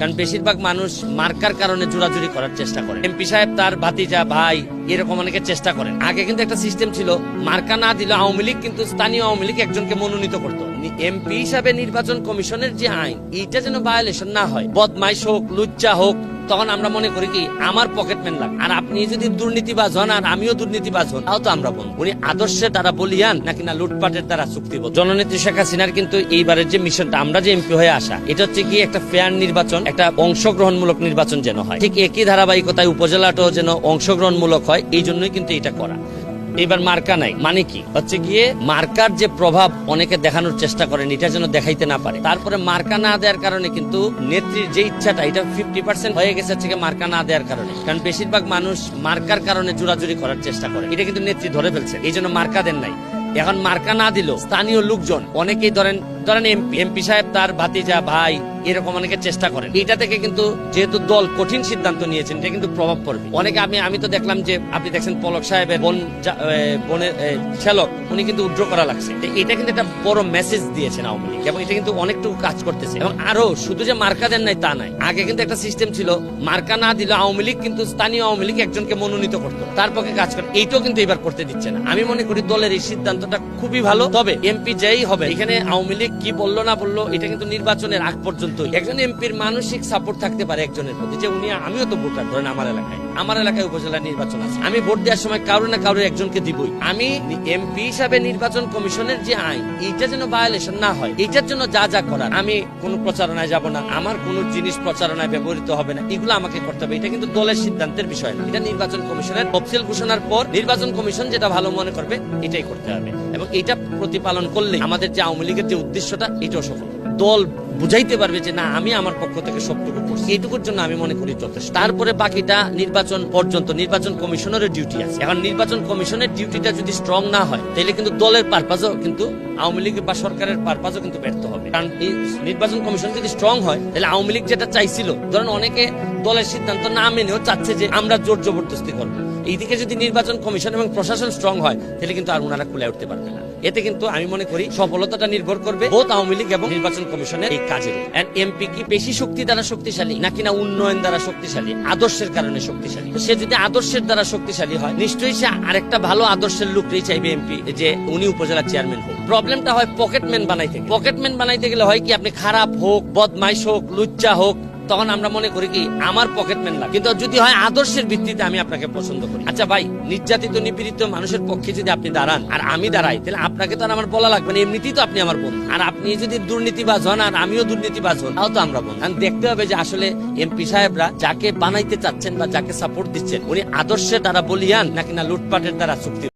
কারণ বেশিরভাগ মানুষ মার্কার কারণে জোরাজুরি করার চেষ্টা করে। এমপি সাহেব তার ভাতিজা, ভাই, এরকম অনেকে চেষ্টা করেন। আগে কিন্তু একটা সিস্টেম ছিল, মার্কা না দিলে আওয়ামী লীগ কিন্তু স্থানীয় আওয়ামী লীগ একজনকে মনোনীত করতো। এমপি হিসাবে নির্বাচন কমিশনের যে আইন, এইটা যেন ভায়োলেশন না হয়। বদমাইশ হোক, লুচ্চা হোক তখন আমরা মনে করি কি, আমার পকেটম্যান লাগ। আর আপনি যদি দুর্নীতিবাজ হন, আর আমিও দুর্নীতিবাজ হন, তাও তো আমরা বলব উনি আদর্শের দ্বারা বলিয়ান, নাকি না লুটপাটের দ্বারা চুক্তিবদ্ধ? জননেত্রী শেখ হাসিনার কিন্তু এইবারের যে মিশনটা, আমরা যে এমপি হয়ে আসা, এটা হচ্ছে কি একটা ফেয়ার নির্বাচন, একটা অংশগ্রহণমূলক নির্বাচন যেন হয়। ঠিক একই ধারাবাহিকতায় উপজেলাটাও যেন অংশগ্রহণমূলক হয়, এই জন্যই কিন্তু এটা করা। এবার মার্কা নাই। মানে কি? হচ্ছে গিয়ে মার্কার যে প্রভাব অনেকে দেখানোর চেষ্টা করেন, এটা যেন দেখাইতে না পারে। তারপরে মার্কা না দেওয়ার কারণে কিন্তু নেত্রীর যে ইচ্ছাটা, এটা ফিফটি পার্সেন্ট হয়ে গেছে হচ্ছে মার্কা না দেওয়ার কারণে। কারণ বেশিরভাগ মানুষ মার্কার কারণে জোরাজুরি করার চেষ্টা করে। এটা কিন্তু নেত্রী ধরে ফেলছে। এই জন্য মার্কা দেন নাই। এখন মার্কা না দিল স্থানীয় লোকজন, অনেকেই ধরেন ধরেন এমপি সাহেব তার ভাতিজা, ভাই এরকম অনেকে চেষ্টা করেন। এটা থেকে কিন্তু যেহেতু দল কঠিন সিদ্ধান্ত নিয়েছেন, এটা কিন্তু প্রভাব পড়বে। অনেকে আমি আমি তো দেখলাম যে আপনি দেখছেন পলক সাহেবের বোন বোনের শ্যালক উনি কিন্তু উড্র করা লাগছে। এটা কিন্তু একটা বড় মেসেজ দিয়েছেন আওয়ামী লীগ, এবং এটা কিন্তু অনেকটুকু কাজ করতেছে। এবং আরও শুধু যে মার্কা দেন নাই, তা নাই। আগে কিন্তু একটা সিস্টেম ছিল, মার্কা না দিলে আওয়ামী লীগ কিন্তু স্থানীয় আওয়ামী লীগ একজনকে মনোনীত করতো, তার পক্ষে কাজ করে। এইটাও কিন্তু এবার করতে দিচ্ছে না। আমি মনে করি দলের এই সিদ্ধান্তটা খুবই ভালো, তবে এমপি যেই হবে, এখানে আওয়ামী লীগ কি বলল না বলল, এটা কিন্তু নির্বাচনের আগ পর্যন্ত একজন এমপির মানসিক সাপোর্ট থাকতে পারে একজনের প্রতি। যে উনি, আমিও তো ভোটার, ধরেন আমার এলাকায়। আমার এলাকায় উপজেলা নির্বাচন আছে। আমি ভোট দেওয়ার সময় কারও না কারও একজনকে দিবই। আমি এমপি হিসাবে নির্বাচন কমিশনের যে আইন, এইটা যেন ভায়োলেশন না হয়, এইটার জন্য যা যা করার, আমি কোনো প্রচারণায় যাব না। আমার কোনো জিনিস প্রচারণায় ব্যবহৃত হবে না। এগুলো আমাকে করতে হবে। এটা কিন্তু দলের সিদ্ধান্তের বিষয় না। এটা নির্বাচন কমিশনের তফসিল ঘোষণার পর নির্বাচন কমিশন যেটা ভালো মনে করবে, এটাই করতে হবে। এবং এটা প্রতিপালন করলে আমাদের যে আওয়ামী লীগের যে উদ্দেশ্যটা এটাও সফল। দল বুঝাইতে পারবে যে না, আমি আমার পক্ষ থেকে সবটুকু করছি। এইটুকুর জন্য আমি মনে করি যথেষ্ট। তারপরে বাকিটা নির্বাচন পর্যন্ত, নির্বাচন কমিশনারের ডিউটি আছে। এখন নির্বাচন কমিশনের ডিউটিটা যদি স্ট্রং না হয়, তাহলে কিন্তু দলের পারপাজও কিন্তু আওয়ামী লীগ বা সরকারের পারপাজও কিন্তু ব্যর্থ হবে। কারণ এই নির্বাচন কমিশন যদি স্ট্রং হয়, তাহলে আওয়ামী লীগ যেটা চাইছিল, ধরেন অনেকে দলের সিদ্ধান্ত না মেনেও চাচ্ছে যে আমরা জোর জবরদস্তি করব। এইদিকে যদি নির্বাচন কমিশন এবং প্রশাসন স্ট্রং হয়, তাহলে কিন্তু আর ওনারা খুলে উঠতে পারবে না। এতে কিন্তু আমি মনে করি সফলতাটা নির্ভর করবে বোধ আওয়ামী লীগ এবং নির্বাচন কমিশনের এই কাজের এমপি কি বেশি শক্তি দ্বারা শক্তিশালী নাকি না উন্নয়ন দ্বারা শক্তিশালী? আদর্শের কারণে শক্তিশালী। সে যদি আদর্শের দ্বারা শক্তিশালী হয়, নিশ্চয়ই সে আরেকটা ভালো আদর্শের লোকটাই চাইবে এমপি যে উনি উপজেলা চেয়ারম্যান হোক। প্রবলেমটা হয় পকেটম্যান বানাইতে পকেটম্যান বানাইতে গেলে হয় কি, আপনি খারাপ হোক, বদমাইশ হোক, লুচ্চা হোক তখন আমরা মনে করি কি, আমার পকেটম্যান লাগে কিন্তু যদি হয় আদর্শের ভিত্তিতে আমি আপনাকে পছন্দ করি। আচ্ছা ভাই, নির্যাতিত, নিপীড়িত মানুষের পক্ষে যদি আপনি দাঁড়ান, আর আমি দাঁড়াই, তাহলে আপনাকে তো আমার বলা লাগবে না। এমনিতেই তো আপনি আমার বন্ধু। আর আপনি যদি দুর্নীতিবাজ হন, আর আমিও দুর্নীতিবাজ হন, তাও তো আমরা বন্ধু। আর দেখতে হবে যে আসলে এমপি সাহেবরা যাকে বানাইতে চাচ্ছেন বা যাকে সাপোর্ট দিচ্ছেন, উনি আদর্শের দ্বারা বলিয়ান, নাকি না লুটপাটের দ্বারা চুক্তি